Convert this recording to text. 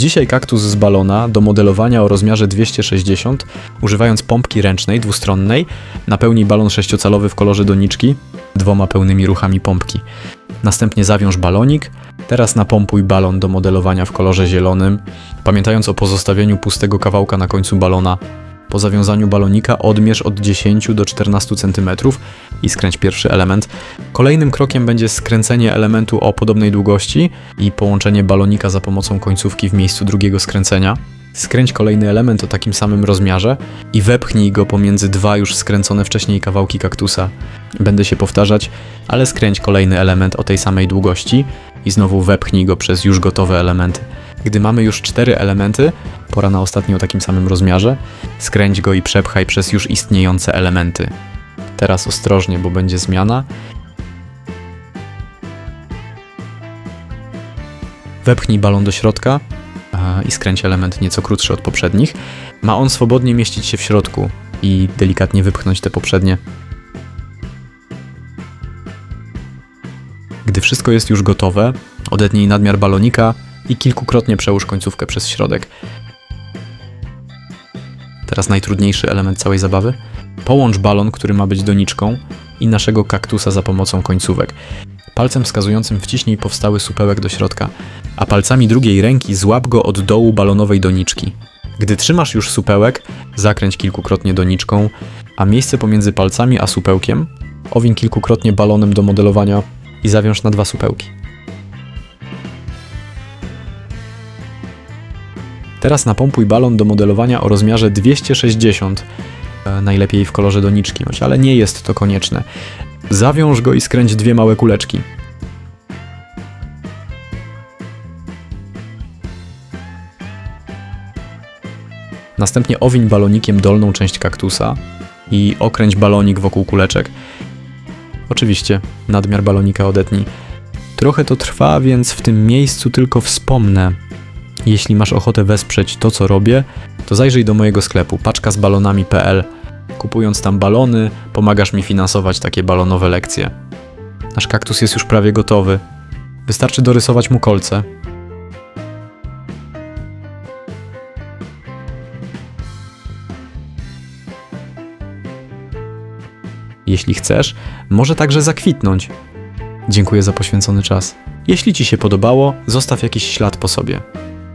Dzisiaj kaktus z balona do modelowania o rozmiarze 260, używając pompki ręcznej dwustronnej, napełnij balon sześciocalowy w kolorze doniczki dwoma pełnymi ruchami pompki. Następnie zawiąż balonik, teraz napompuj balon do modelowania w kolorze zielonym, pamiętając o pozostawieniu pustego kawałka na końcu balona. Po zawiązaniu balonika odmierz od 10 do 14 cm i skręć pierwszy element. Kolejnym krokiem będzie skręcenie elementu o podobnej długości i połączenie balonika za pomocą końcówki w miejscu drugiego skręcenia. Skręć kolejny element o takim samym rozmiarze i wepchnij go pomiędzy dwa już skręcone wcześniej kawałki kaktusa. Będę się powtarzać, ale skręć kolejny element o tej samej długości i znowu wepchnij go przez już gotowe elementy. Gdy mamy już cztery elementy, pora na ostatni o takim samym rozmiarze, skręć go i przepchaj przez już istniejące elementy. Teraz ostrożnie, bo będzie zmiana. Wepchnij balon do środka a, i skręć element nieco krótszy od poprzednich. Ma on swobodnie mieścić się w środku i delikatnie wypchnąć te poprzednie. Gdy wszystko jest już gotowe, odetnij nadmiar balonika i kilkukrotnie przełóż końcówkę przez środek. Teraz najtrudniejszy element całej zabawy. Połącz balon, który ma być doniczką, i naszego kaktusa za pomocą końcówek. Palcem wskazującym wciśnij powstały supełek do środka, a palcami drugiej ręki złap go od dołu balonowej doniczki. Gdy trzymasz już supełek, zakręć kilkukrotnie doniczką, a miejsce pomiędzy palcami a supełkiem owiń kilkukrotnie balonem do modelowania i zawiąż na dwa supełki. Teraz napompuj balon do modelowania o rozmiarze 260, e, najlepiej w kolorze doniczki, ale nie jest to konieczne. Zawiąż go i skręć dwie małe kuleczki. Następnie owiń balonikiem dolną część kaktusa i okręć balonik wokół kuleczek. Oczywiście, nadmiar balonika odetnij. Trochę to trwa, więc w tym miejscu tylko wspomnę. Jeśli masz ochotę wesprzeć to, co robię, to zajrzyj do mojego sklepu paczkazbalonami.pl. Kupując tam balony, pomagasz mi finansować takie balonowe lekcje. Nasz kaktus jest już prawie gotowy. Wystarczy dorysować mu kolce. Jeśli chcesz, może także zakwitnąć. Dziękuję za poświęcony czas. Jeśli Ci się podobało, zostaw jakiś ślad po sobie.